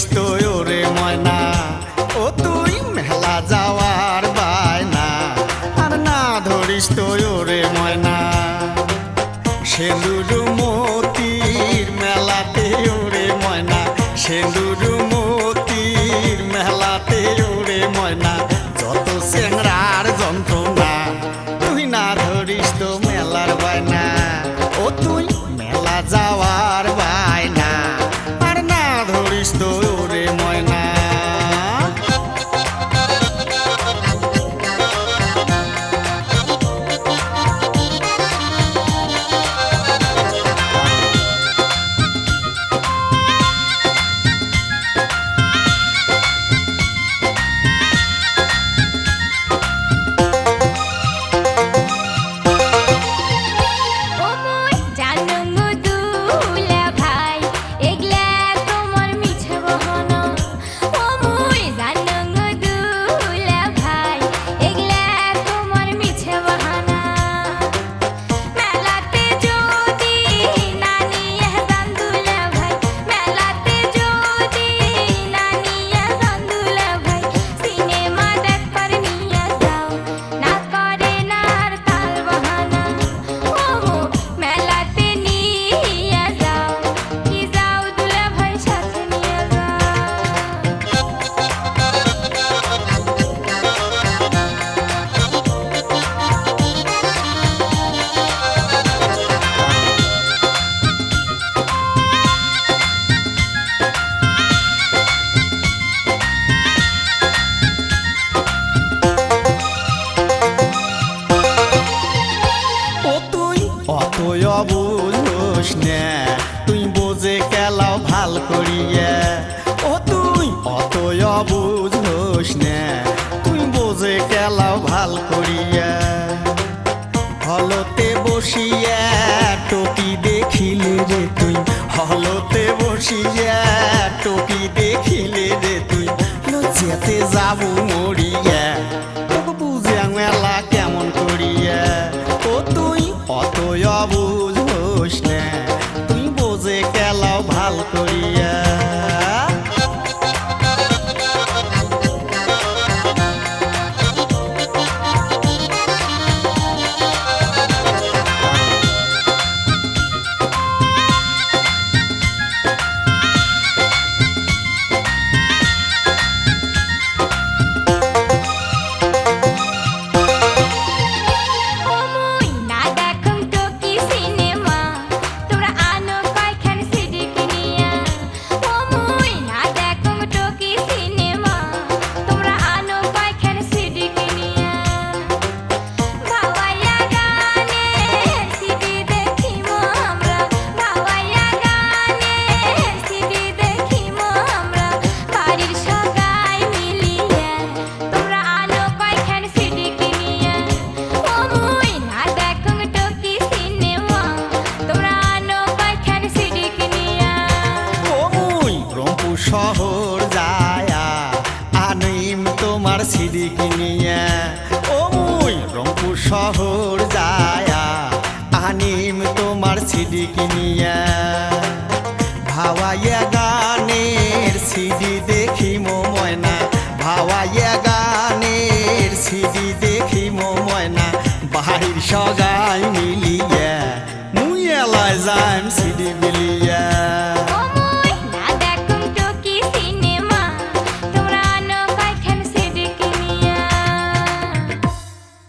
করিস তো ওরে ময়না। ও তুই মেলা যাওয়ার বায়না। আর না ধরিস তো ওরে ময়না। সেলুর মতির মেলাতে ওরে ময়না। সেলুর মতির মেলাতে ওরে ময়না। না। তুই বোঝে কেলাও ভালো করিয়া। ও তুই অত অবুঝ হোস তুই বোঝে কেলাও ভালো করিয়া। হলতে বসিয়া টপি দেখিলে রে তুই। হলতে বসিয়া টপি দেখিলে রে তুই। লজ্জাতে যাব মরিয়া। বুঝে মেলা কেমন করিয়া। ও তুই অত অবু দিক নিয়ে ও রংপুর শহর যায়া, আনিম তোমার সিডিক নিয়ে ভাওয়াইয়া গানের সিডি দেখি মো ময়না, ভাওয়াইয়া গানের সিডি দেখি মো ময়না বাড়ির সগাই মিলিয়া, মুই এলায় যাইম সিডি